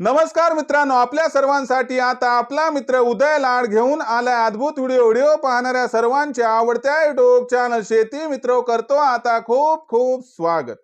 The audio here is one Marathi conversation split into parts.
नमस्कार मित्रांनो आपल्या सर्वांसाठी आता आपला मित्र उदय लाड घेऊन आलाय अद्भुत व्हिडिओ व्हिडिओ पाहणाऱ्या सर्वांच्या आवडत्या युट्यूब चॅनल शेती मित्र करतो आता खूप खूप स्वागत.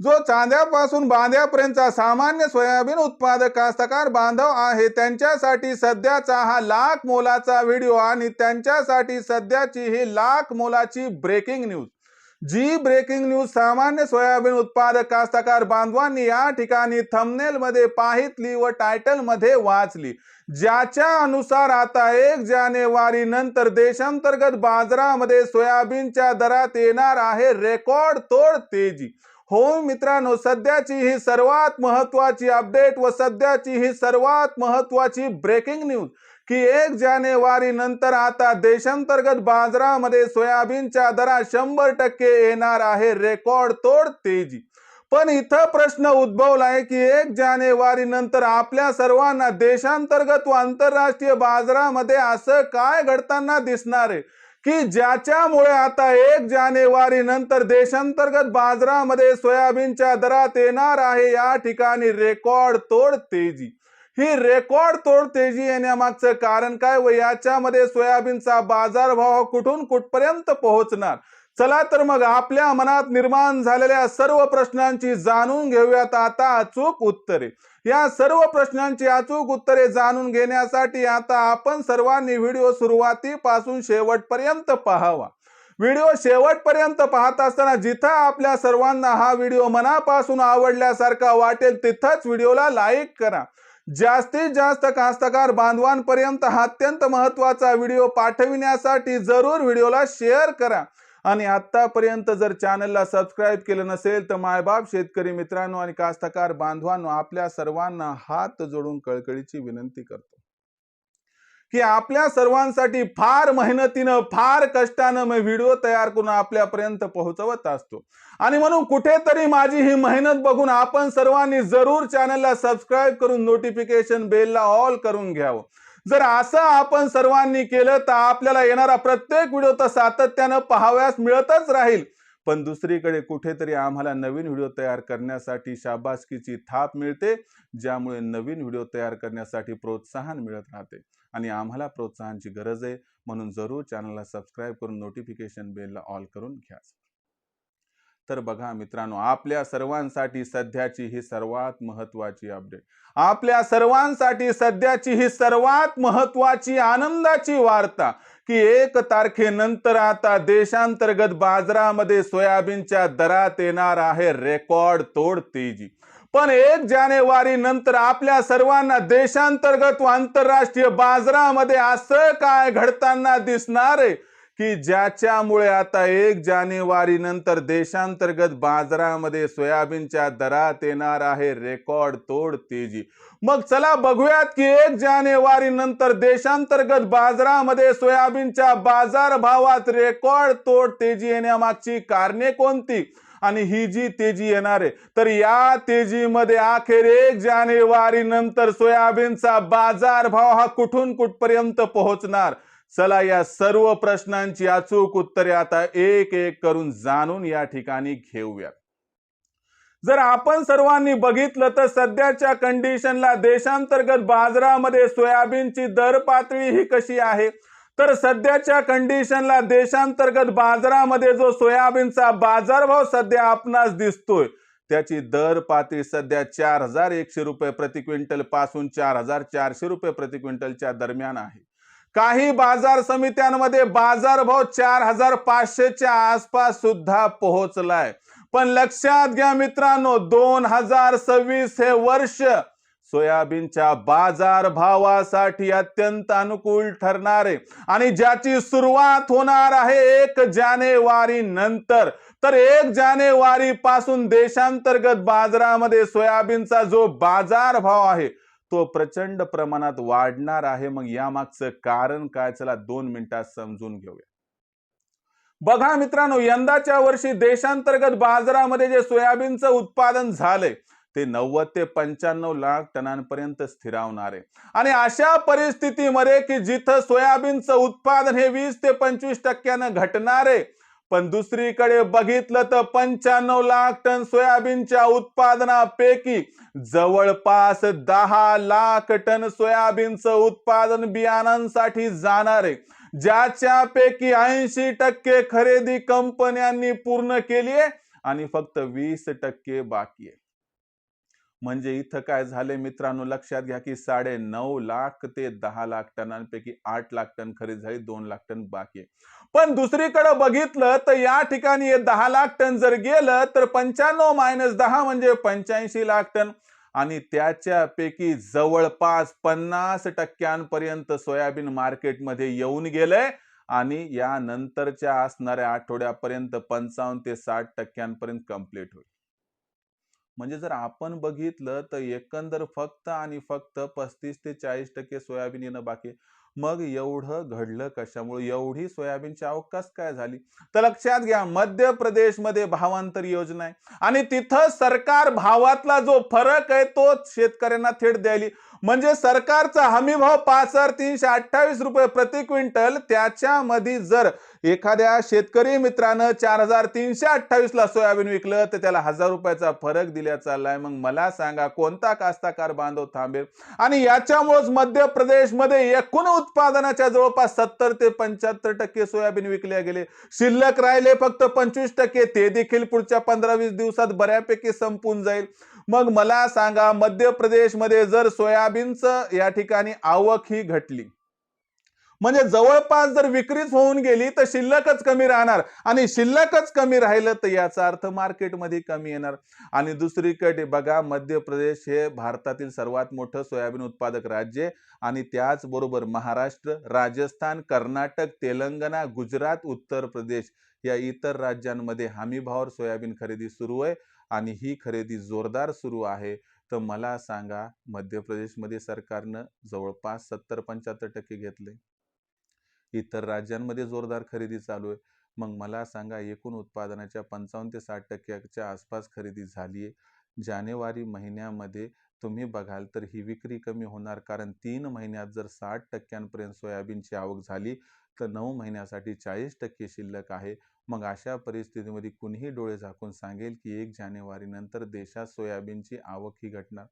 जो चांद्यापासून बांध्यापर्यंतचा सामान्य सोयाबीन उत्पादक कास्तकार बांधव आहे त्यांच्यासाठी सध्याचा हा लाख मोलाचा व्हिडिओ आणि त्यांच्यासाठी सध्याची ही लाख मोलाची ब्रेकिंग न्यूज जी ब्रेकिंग न्यूज सामान्य सोयाबीन उत्पादक कास्तकार बांधवांनी या ठिकाणी थंबनेल मध्ये पाहितली व टायटलमध्ये वाचली. ज्याच्या अनुसार आता एक जानेवारी नंतर देशांतर्गत बाजारामध्ये सोयाबीनच्या दरात येणार आहे रेकॉर्ड तोड तेजी. हो मित्रांनो सध्याची ही सर्वात महत्वाची अपडेट व सध्याची ही सर्वात महत्वाची ब्रेकिंग न्यूज की एक जानेवारी नंतर आता देशांतर्गत बाजारामध्ये सोयाबीनच्या दरात शंभर टक्के येणार आहे रेकॉर्ड तोड तेजी. पण इथं प्रश्न उद्भवलाय की एक जानेवारी नंतर आपल्या सर्वांना देशांतर्गत व आंतरराष्ट्रीय बाजारामध्ये असं काय घडताना दिसणार आहे? की ज्याच्यामुळे आता एक जानेवारी नंतर देशांतर्गत बाजारामध्ये सोयाबीनच्या दरात येणार आहे या ठिकाणी रेकॉर्ड तोड तेजी. ही रेकॉर्ड तोड तेजी येण्यामागचं कारण काय व याच्यामध्ये सोयाबीनचा बाजारभाव कुठून कुठपर्यंत पोहोचणार? चला तर मग आपल्या मनात निर्माण झालेल्या सर्व प्रश्नांची जाणून घेऊयात आता अचूक उत्तरे. या सर्व प्रश्नांची अचूक उत्तरे जाणून घेण्यासाठी आता आपण सर्वांनी व्हिडिओ सुरुवातीपासून शेवटपर्यंत पाहावा. व्हिडिओ शेवटपर्यंत पाहत असताना जिथं आपल्या सर्वांना हा व्हिडिओ मनापासून आवडल्यासारखा वाटेल तिथंच व्हिडिओला लाईक करा. जास्तीत जास्त कास्तकार बांधवांपर्यंत हा अत्यंत महत्त्वाचा व्हिडिओ पाठविण्यासाठी जरूर व्हिडिओला शेअर करा. आणि आतापर्यंत जर चॅनलला सबस्क्राईब केलं नसेल तर मायबाप शेतकरी मित्रांनो आणि कास्तकार बांधवांनो आपल्या सर्वांना हात जोडून कळकळीची विनंती करतो. की आपल्या सर्वांसाठी फार मेहनतीनं फार कष्टानं मी व्हिडिओ तयार करून आपल्यापर्यंत पोहोचवत असतो. आणि म्हणून कुठेतरी माझी ही मेहनत बघून आपण सर्वांनी जरूर चॅनलला सबस्क्राईब करून नोटिफिकेशन बेलला ऑल करून घ्यावं. जर असं आपण सर्वांनी केलं तर आपल्याला येणारा प्रत्येक व्हिडिओ तर सातत्यानं पाहाव्यास मिळतच राहील. पण दुसरीकडे कुठेतरी आम्हाला नवीन व्हिडिओ तयार करण्यासाठी शाबासकीची थाप मिळते ज्यामुळे नवीन व्हिडिओ तयार करण्यासाठी प्रोत्साहन मिळत राहते. आणि आम्हाला प्रोत्साहनाची गरज आहे. म्हणून जरूर चॅनलला सबस्क्राईब करून नोटिफिकेशन बेलला ऑल करून घ्या तर बघा मित्रांनो आपल्या सर्वांसाठी सध्याची ही सर्वात महत्वाची अपडेट आपल्या सर्वांसाठी सध्याची ही सर्वात महत्वाची आनंदाची वार्ता की एक तारखेनंतर आता देशांतर्गत बाजारामध्ये सोयाबीनच्या दरात येणार आहे रेकॉर्ड तोड तेजी पण एक जानेवारी नंतर आपल्या सर्वांना देशांतर्गत व आंतरराष्ट्रीय बाजारामध्ये असं काय घडताना दिसणार आहे? की ज्याच्यामुळे आता एक जानेवारी नंतर देशांतर्गत बाजारामध्ये सोयाबीनच्या दरात येणार आहे रेकॉर्ड तोड तेजी. मग चला बघूयात की एक जानेवारी नंतर देशांतर्गत बाजारामध्ये सोयाबीनच्या बाजार भावात रेकॉर्ड तोड तेजी येण्यामागची कारणे कोणती? आणि ही जी तेजी येणार आहे तर या तेजीमध्ये अखेर एक जानेवारी नंतर सोयाबीनचा बाजार भाव हा कुठून कुठपर्यंत पोहोचणार? चला या सर्व प्रश्नांची अचूक उत्तरे आता एक एक करून जाणून या ठिकाणी घेऊया. जर आपण सर्वांनी बघितलं तर सध्याच्या कंडिशनला देशांतर्गत बाजारामध्ये सोयाबीनची दर पातळी ही कशी आहे? तर सध्याच्या कंडिशनला देशांतर्गत बाजारामध्ये जो सोयाबीनचा बाजारभाव सध्या आपणास दिसतोय त्याची दर पातळी सध्या चार हजार एकशे रुपये प्रति क्विंटलपासून चार हजार चारशे रुपये प्रति क्विंटलच्या दरम्यान आहे. काही बाजार समित्यांमध्ये बाजारभाव चार हजार पाचशेच्या आसपास सुद्धा पोहोचलाय. पण लक्षात घ्या मित्रांनो दोन हजार सव्वीस हे वर्ष सोयाबीनच्या बाजार भावासाठी अत्यंत अनुकूल ठरणारे आणि ज्याची सुरुवात होणार आहे एक जानेवारी नंतर. तर एक जानेवारी पासून देशांतर्गत बाजारामध्ये सोयाबीनचा जो बाजार भाव आहे तो प्रचंड प्रमाणात वाढणार आहे. मग यामागचं कारण काय? चला दोन मिनिटात समजून घेऊया. बघा मित्रांनो यंदाच्या वर्षी देशांतर्गत बाजारामध्ये जे सोयाबीनचं उत्पादन झालंय ते नव्वद ते पंच्याण्णव लाख टनांपर्यंत स्थिरावणार. आहे आणि अशा परिस्थितीमध्ये की जिथं सोयाबीनचं उत्पादन हे वीस ते पंचवीस टक्क्यानं घटणार आहे पण दुसरीकडे बघितलं तर पंच्याण्णव लाख टन सोयाबीनच्या उत्पादनापैकी जवळपास दहा लाख टन सोयाबीनचं उत्पादन बियाणांसाठी जाणार आहे ज्याच्यापैकी ऐंशी टक्के खरेदी कंपन्यांनी पूर्ण केली आहे आणि फक्त वीस टक्के बाकी आहे. म्हणजे इथं काय झाले मित्रांनो? लक्षात घ्या की साडे नऊ लाख ते दहा लाख टनांपैकी आठ लाख टन खरेदी झाली दोन लाख टन बाकी पण दुसरीकडे बघितलं तर या ठिकाणी दहा लाख टन जर गेलं तर पंच्याण्णव मायनस दहा म्हणजे पंच्याऐंशी लाख टन. आणि त्याच्यापैकी जवळपास पन्नास टक्क्यांपर्यंत सोयाबीन मार्केटमध्ये येऊन गेलंय. आणि या नंतरच्या असणाऱ्या आठवड्यापर्यंत पंचावन्न ते साठ टक्क्यांपर्यंत कंप्लीट होईल. म्हणजे जर आपण बघितलं तर एकंदर फक्त आणि फक्त पस्तीस ते चाळीस टक्के सोयाबीन येणं बाकी मग एवढं घडलं कशामुळे? एवढी सोयाबीनची आवक कस काय झाली? तर लक्षात घ्या मध्य प्रदेशमध्ये भावांतर योजना आहे. आणि तिथं सरकार भावातला जो फरक आहे तो शेतकऱ्यांना थेट द्यायली. म्हणजे सरकारचा हमी भाव पाच हजार तीनशे अठ्ठावीस रुपये प्रति क्विंटल त्याच्यामध्ये जर एखाद्या शेतकरी मित्रानं चार हजार तीनशे अठ्ठावीस ला सोयाबीन विकलं तर त्याला हजार रुपयाचा फरक दिल्या चाललाय. मग मला सांगा कोणता कास्ताकार बांधव थांबेल? आणि याच्यामुळेच मध्य प्रदेशमध्ये एकूण उत्पादनाच्या जवळपास सत्तर ते पंच्याहत्तर टक्के सोयाबीन विकले गेले. शिल्लक राहिले फक्त पंचवीस टक्के. ते देखील पुढच्या पंधरा वीस दिवसात बऱ्यापैकी संपून जाईल. मग मला सांगा मध्य प्रदेशमध्ये जर सोयाबीनचं या ठिकाणी आवक ही घटली म्हणजे जवळपास जर विक्रीच होऊन गेली तर शिल्लकच कमी राहणार. आणि शिल्लकच कमी राहिलं तर याचा अर्थ मार्केटमध्ये कमी येणार. आणि दुसरीकडे बघा मध्य प्रदेश हे भारतातील सर्वात मोठं सोयाबीन उत्पादक राज्य आहे आणि त्याचबरोबर महाराष्ट्र राजस्थान कर्नाटक तेलंगणा गुजरात उत्तर प्रदेश या इतर राज्यांमध्ये हमीभावावर सोयाबीन खरेदी सुरू आहे आणि ही खरेदी जोरदार सुरू आहे. तर मला सांगा मध्य प्रदेशमध्ये सरकारनं जवळपास सत्तर पंच्याहत्तर टक्के घेतले. इतर राज्यांमध्ये जोरदार खरेदी चालू आहे. मग मला सांगा एकूण उत्पादनाच्या पंचावन्न ते साठ टक्क्याच्या आसपास खरेदी झाली आहे. जानेवारी महिन्यामध्ये तुम्ही बघाल तर ही विक्री कमी होणार कारण तीन महिन्यात जर साठ टक्क्यांपर्यंत सोयाबीनची आवक झाली तर नऊ महिन्यासाठी चाळीस टक्के शिल्लक आहे. मग अशा परिस्थितीमध्ये कुणीही डोळे झाकून सांगेल की एक जानेवारीनंतर देशात सोयाबीनची आवक ही घटणार.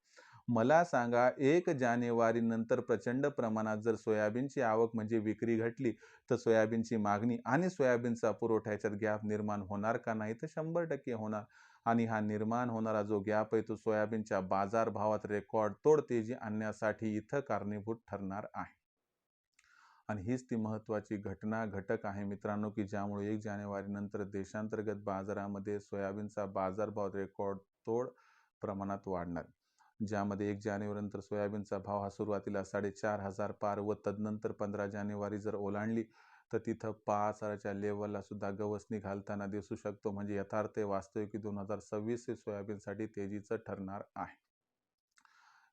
मला सांगा एक जानेवारी नंतर प्रचंड प्रमाणात जर सोयाबीनची आवक म्हणजे विक्री घटली तर सोयाबीनची मागणी आणि सोयाबीनचा पुरवठा याच्यात गॅप निर्माण होणार का नाही? तर शंभर टक्के होणार. आणि हा निर्माण होणारा जो गॅप आहे तो सोयाबीनच्या बाजारभावात रेकॉर्ड तोड तेजी आणण्यासाठी इथं कारणीभूत ठरणार आहे. आणि हीच ती महत्त्वाची घटना घटक आहे मित्रांनो की ज्यामुळे एक जानेवारीनंतर देशांतर्गत बाजारामध्ये सोयाबीनचा बाजारभाव रेकॉर्ड तोड प्रमाणात वाढणार. ज्यामध्ये एक जानेवारीनंतर सोयाबीनचा भाव हा सुरुवातीला साडेचार हजार पार व तदनंतर पंधरा जानेवारी जर ओलांडली तर तिथं पाच हजाराच्या लेवलला सुद्धा गवसणी घालताना दिसू शकतो. म्हणजे यथार्थ वास्तविक दोन हजार सव्वीस हे सोयाबीनसाठी तेजीचं ठरणार आहे.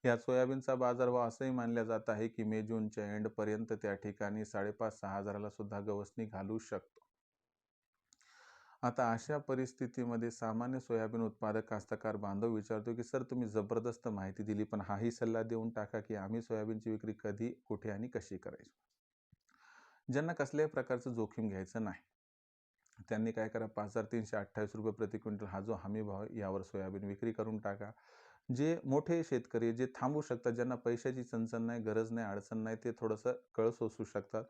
या सोयाबीनचा बाजारभाव असंही मानल्या जात आहे की मे जूनच्या एंडपर्यंत त्या ठिकाणी साडेपाच सहा हजाराला सुद्धा गवसणी घालू शकतो. आता अशा परिस्थितीमध्ये सामान्य सोयाबीन उत्पादक कास्तकार बांधव विचारतो की सर तुम्ही जबरदस्त माहिती दिली पण हाही सल्ला देऊन टाका की आम्ही सोयाबीनची विक्री कधी कुठे आणि कशी करायची? ज्यांना कसल्याही प्रकारचं जोखीम घ्यायचं नाही. त्यांनी काय करा पाच हजार तीनशे अठ्ठावीस रुपये प्रति क्विंटल हा जो हमी भाव यावर सोयाबीन विक्री करून टाका. जे मोठे शेतकरी जे थांबू शकतात ज्यांना पैशाची चणचण नाही गरज नाही अडचण नाही ते थोडंसं कळ सोसू शकतात.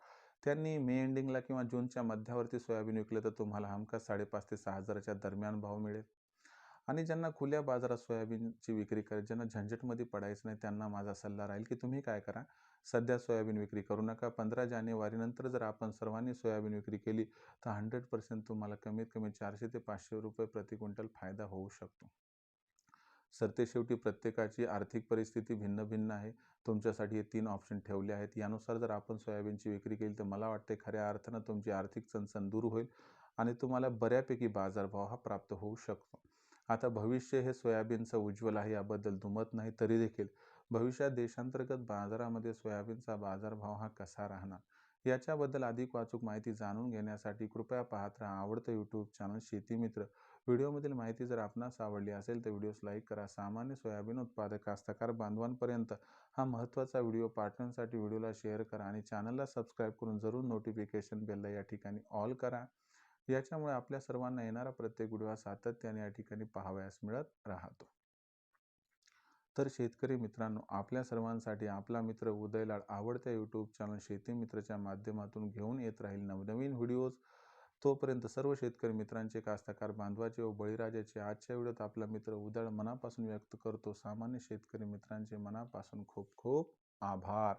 त्यांनी मे एंडिंगला किंवा जूनच्या मध्यावरती सोयाबीन विकलं तर तुम्हाला हमखास साडेपाच ते सहा हजाराच्या दरम्यान भाव मिळेल. आणि ज्यांना खुल्या बाजारात सोयाबीनची विक्री करायची ज्यांना झंझटमध्ये पडायचं नाही त्यांना माझा सल्ला राहील की तुम्ही काय करा सध्या सोयाबीन विक्री करू नका. पंधरा जानेवारीनंतर जर आपण सर्वांनी सोयाबीन विक्री केली तर हंड्रेड पर्सेंट तुम्हाला कमीत कमी चारशे ते पाचशे रुपये प्रति क्विंटल फायदा होऊ शकतो. सरतेशेवटी प्रत्येकाची आर्थिक परिस्थिती भिन्न भिन्न आहे. तुमच्यासाठी हे तीन ऑप्शन ठेवले आहेत. यानुसार जर आपण सोयाबीनची विक्री केली तर मला वाटते खऱ्या अर्थानं तुमची आर्थिक चणचण दूर होईल आणि तुम्हाला बऱ्यापैकी बाजारभाव हा प्राप्त होऊ शकतो. आता भविष्य हे सोयाबीनचं उज्ज्वल आहे याबद्दल दुमत नाही तरी देखील. भविष्यात देशांतर्गत बाजारामध्ये सोयाबीनचा बाजारभाव हा कसा राहणार? याच्याबद्दल अधिक वाचूक माहिती जाणून घेण्यासाठी कृपया पाहत राहा आवडतं यूट्यूब चॅनल शेतीमित्र व्हिडिओमधील माहिती जर आपणास आवडली असेल तर व्हिडिओस लाईक करा. सामान्य सोयाबीन उत्पादक कास्तकार बांधवांपर्यंत हा महत्त्वाचा व्हिडिओ पाठवण्यासाठी व्हिडिओला शेअर करा आणि चॅनलला सबस्क्राईब करून जरूर नोटिफिकेशन बेलला या ठिकाणी ऑल करा. याच्यामुळे आपल्या सर्वांना येणारा प्रत्येक व्हिडिओ हा सातत्याने या ठिकाणी पाहावयास मिळत राहतो. तर शेतकरी मित्रांनो आपल्या सर्वांसाठी आपला मित्र उदयलाड आवडत्या यूट्यूब चॅनल शेती मित्रच्या माध्यमातून घेऊन येत राहील नवनवीन व्हिडिओज. तोपर्यंत सर्व शेतकरी मित्रांचे कास्तकार बांधवाचे व बळीराजाचे आजच्या व्हिडिओत आपला मित्र उदळ मनापासून व्यक्त करतो. सामान्य शेतकरी मित्रांचे मनापासून खूप खूप आभार.